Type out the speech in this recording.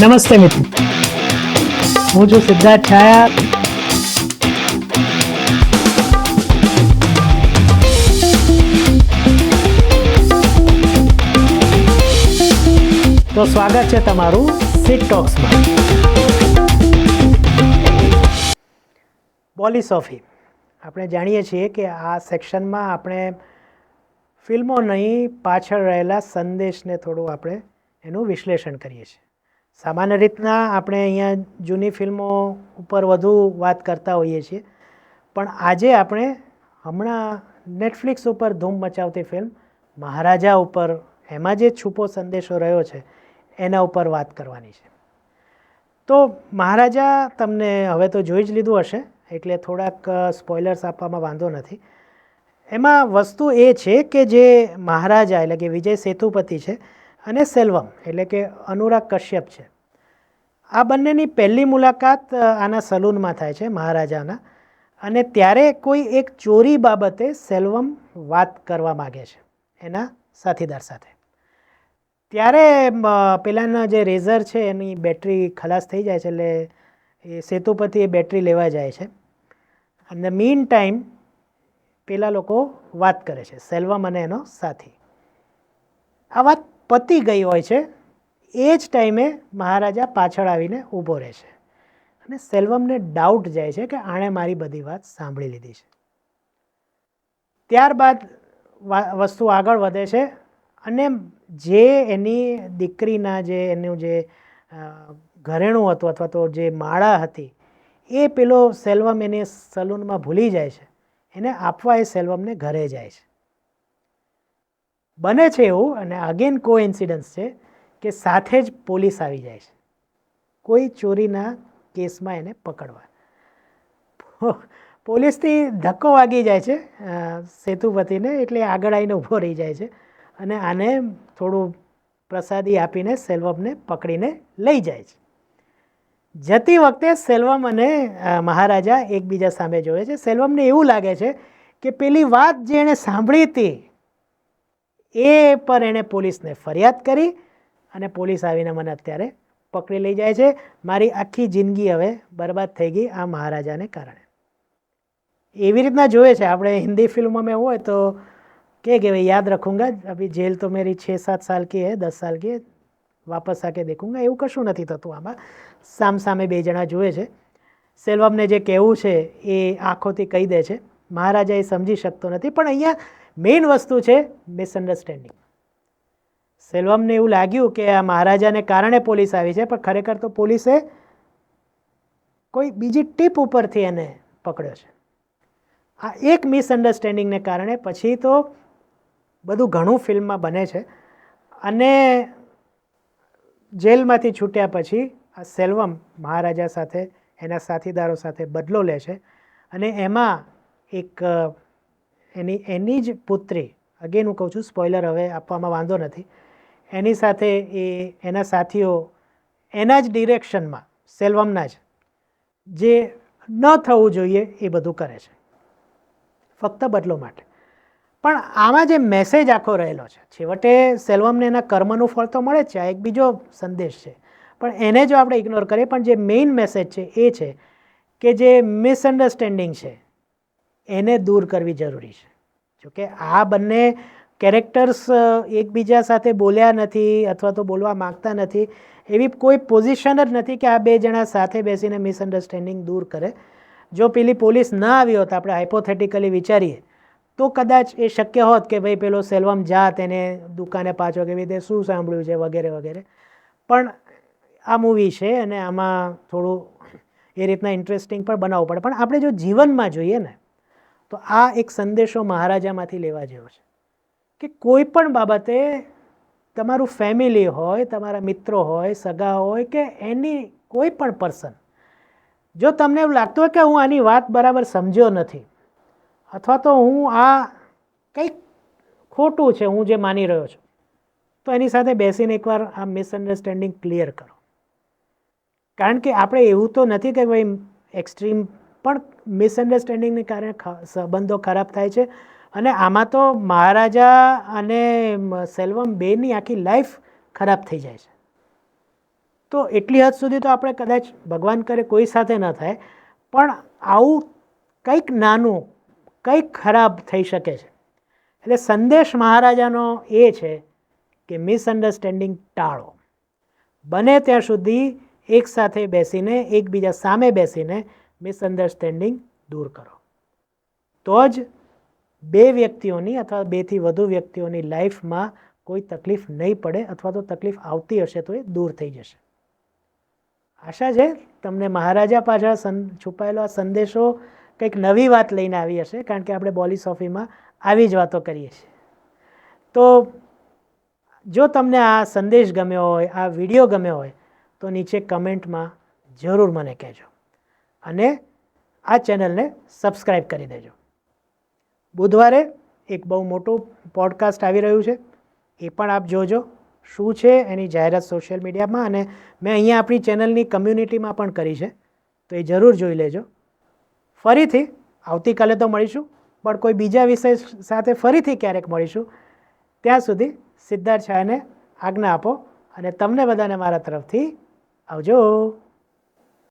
નમસ્તે મિત્રો. હું છું સિદ્ધાર્થ છાયા. તો સ્વાગત છે તમારું સિટ ટોક્સમાં પોલિસોફી આપણે જાણીએ છીએ કે આ સેક્શનમાં આપણે ફિલ્મો નહીં, પાછળ રહેલા સંદેશને થોડું આપણે એનું વિશ્લેષણ કરીએ છીએ. સામાન્ય રીતના આપણે અહીંયા જૂની ફિલ્મો ઉપર વધુ વાત કરતા હોઈએ છીએ. પણ આજે આપણે હમણાં નેટફ્લિક્સ ઉપર ધૂમ મચાવતી ફિલ્મ મહારાજા ઉપર, એમાં જે છુપો સંદેશો રહ્યો છે, એના ઉપર વાત કરવાની છે. તો મહારાજા તમને હવે તો જોઈ જ લીધું હશે, એટલે થોડાક સ્પોઇલર્સ આપવામાં વાંધો નથી. એમાં વસ્તુ એ છે કે જે મહારાજા એટલે કે વિજય સેતુપતિ છે અને સેલ્વમ, એટલે કે અનુરાગ કશ્યપ છે. આ બંનેની પહેલી મુલાકાત આના સલૂનમાં થાય છે, મહારાજાના. અને ત્યારે કોઈ એક ચોરી બાબતે સેલ્વમ વાત કરવા માગે છે, એના સાથીદાર સાથે. ત્યારે પેલાના જે રેઝર છે, એની બેટરી ખલાસ થઈ જાય છે, એટલે એ સેતુપતિ એ બેટરી લેવા જાય છે. અને મીન ટાઈમ પેલા લોકો વાત કરે છે, સેલ્વમ અને એનો સાથી. આ વાત પતી ગઈ હોય છે એ જ ટાઈમે મહારાજા પાછળ આવીને ઊભો રહે છે અને સેલ્વમને ડાઉટ જાય છે કે આણે મારી બધી વાત સાંભળી લીધી છે. ત્યારબાદ વસ્તુ આગળ વધે છે અને જે એની દીકરીના જે એનું જે ઘરેણું હતું અથવા તો જે માળા હતી, એ પેલો સેલ્વમ એને સલૂનમાં ભૂલી જાય છે. એને આપવા એ સેલ્વમને ઘરે જાય છે. બને છે એવું અને અગેન કો ઇન્સિડન્સ છે કે સાથે જ પોલીસ આવી જાય છે. કોઈ ચોરીના કેસમાં એને પકડવા. પોલીસથી ધક્કો વાગી જાય છે. સેતુપતિને એટલે આગળ આવીને ઊભો રહી જાય છે અને આને થોડું પ્રસાદી આપીને સેલ્વમને પકડીને લઈ જાય છે. જતી વખતે સેલ્વમ અને મહારાજા એકબીજા સામે જોવે છે. સેલ્વમને એવું લાગે છે કે પેલી વાત જે એણે સાંભળી હતી એ પર એણે પોલીસને ફરિયાદ કરી અને પોલીસ આવીને મને અત્યારે પકડી લઈ જાય છે. મારી આખી જિંદગી હવે બરબાદ થઈ ગઈ આ મહારાજાને કારણે. એવી રીતના જોઈએ છે. આપણે હિન્દી ફિલ્મમાં મેં હોય તો કે કે ભાઈ યાદ રખુંગા, અભી જેલ તો મેરી છે સાત સાલ કી હે, દસ સાલ કી વાપસ આકે દેખુંગા. એવું કશું નથી થતું આમાં. સામ સામે બે જણા જુએ છે. સેલ્વમને જે કહેવું છે એ આંખોથી કહી દે છે. મહારાજા એ સમજી શકતો નથી. પણ અહીંયા મેઇન વસ્તુ છે મિસઅન્ડરસ્ટેન્ડિંગ સેલ્વમને એવું લાગ્યું કે આ મહારાજાને કારણે પોલીસ આવી છે, પણ ખરેખર તો પોલીસે કોઈ બીજી ટીપ ઉપરથી એને પકડ્યો છે. આ એક મિસઅન્ડરસ્ટેન્ડિંગને કારણે પછી તો બધું ઘણું ફિલ્મમાં બને છે અને જેલમાંથી છૂટ્યા પછી આ સેલ્વમ મહારાજા સાથે, એના સાથીદારો સાથે બદલો લે છે અને એમાં એક, એની એની જ પુત્રી અગેન હું કહું છું સ્પોઇલર હવે આપવામાં વાંધો નથી એની સાથે એ એના સાથીઓ એના જ ડિરેક્શનમાં સેલ્વમના જ જે ન થવું જોઈએ એ બધું કરે છે. ફક્ત બદલો માટે. પણ આમાં જે મેસેજ આખો રહેલો છે, છેવટે સેલ્વમને એના કર્મનું ફળ તો મળે જ છે, આ એક બીજો સંદેશ છે. પણ એને જો આપણે ઇગ્નોર કરીએ, પણ જે મેઇન મેસેજ છે એ છે કે જે મિસઅન્ડરસ્ટેન્ડિંગ છે, એને દૂર કરવી જરૂરી છે. જોકે આ બંને કેરેક્ટર્સ એકબીજા સાથે બોલ્યા નથી અથવા તો બોલવા માગતા નથી, એવી કોઈ પોઝિશન જ નથી કે આ બે જણા સાથે બેસીને મિસઅન્ડરસ્ટેન્ડિંગ દૂર કરે. જો પેલી પોલીસ ન આવી હોત, આપણે હાઇપોથેટિકલી વિચારીએ, તો કદાચ એ શક્ય હોત કે ભાઈ પેલો સેલ્વમ જાત એને દુકાને પાછો કે ભાઈ તે શું સાંભળ્યું છે, વગેરે વગેરે. પણ આ મૂવી છે અને આમાં થોડું એ રીતના ઇન્ટરેસ્ટિંગ પણ બનાવવું પડે. પણ આપણે જો જીવનમાં જોઈએ ને, તો આ એક સંદેશો મહારાજામાંથી લેવા જેવો છે. કે કોઈ પણ બાબતે તમારું ફેમિલી હોય, તમારા મિત્રો હોય, સગા હોય કે એની કોઈ પણ પર્સન જો તમને એવું લાગતું હોય કે હું આની વાત બરાબર સમજ્યો નથી, અથવા તો હું આ કંઈક ખોટું છે, હું જે માની રહ્યો છું, તો એની સાથે બેસીને એકવાર આ મિસઅન્ડરસ્ટેન્ડિંગ ક્લિયર કરો. કારણ કે આપણે એવું તો નથી કે ભાઈ એક્સ્ટ્રીમ પણ મિસઅન્ડરસ્ટેન્ડિંગને કારણે સંબંધો ખરાબ થાય છે અને આમાં તો મહારાજા અને સેલ્વમ બેની આખી લાઈફ ખરાબ થઈ જાય છે. તો એટલી હદ સુધી તો આપણે કદાચ ભગવાન કરે કોઈ સાથે ન થાય, પણ આવું કંઈક નાનું, કંઈક ખરાબ થઈ શકે છે. એટલે સંદેશ મહારાજાનો એ છે કે મિસઅન્ડરસ્ટેન્ડિંગ ટાળો. બને ત્યાં સુધી એકસાથે બેસીને, એકબીજા સામે બેસીને મિસઅન્ડરસ્ટેન્ડિંગ દૂર કરો. તો જ બે વ્યક્તિઓની અથવા બેથી વધુ વ્યક્તિઓની લાઈફમાં કોઈ તકલીફ નહીં પડે અથવા તો તકલીફ આવતી હશે તો એ દૂર થઈ જશે. આશા છે તમને મહારાજા પાછળ સં, છુપાયેલો આ સંદેશો કંઈક નવી વાત લઈને આવી હશે, કારણ કે આપણે બોલી સોફીમાં આવી જ વાતો કરીએ છીએ. તો જો તમને આ સંદેશ ગમ્યો હોય, આ વીડિયો ગમ્યો હોય, તો નીચે કમેન્ટમાં જરૂર મને કહેજો અને આ ચેનલને સબસ્ક્રાઈબ કરી દેજો. બુધવારે એક બહુ મોટું પોડકાસ્ટ આવી રહ્યું છે. એ પણ આપ જોજો. શું છે એની જાહેરાત સોશિયલ મીડિયામાં અને મેં અહીંયા આપણી ચેનલની કમ્યુનિટીમાં પણ કરી છે. તો એ જરૂર જોઈ લેજો. ફરીથી આવતીકાલે તો મળીશું, પણ કોઈ બીજા વિષય સાથે ફરીથી ક્યારેક મળીશું. ત્યાં સુધી સિદ્ધાર્થ શાહને આજ્ઞા આપો અને તમને બધાને મારા તરફથી આવજો.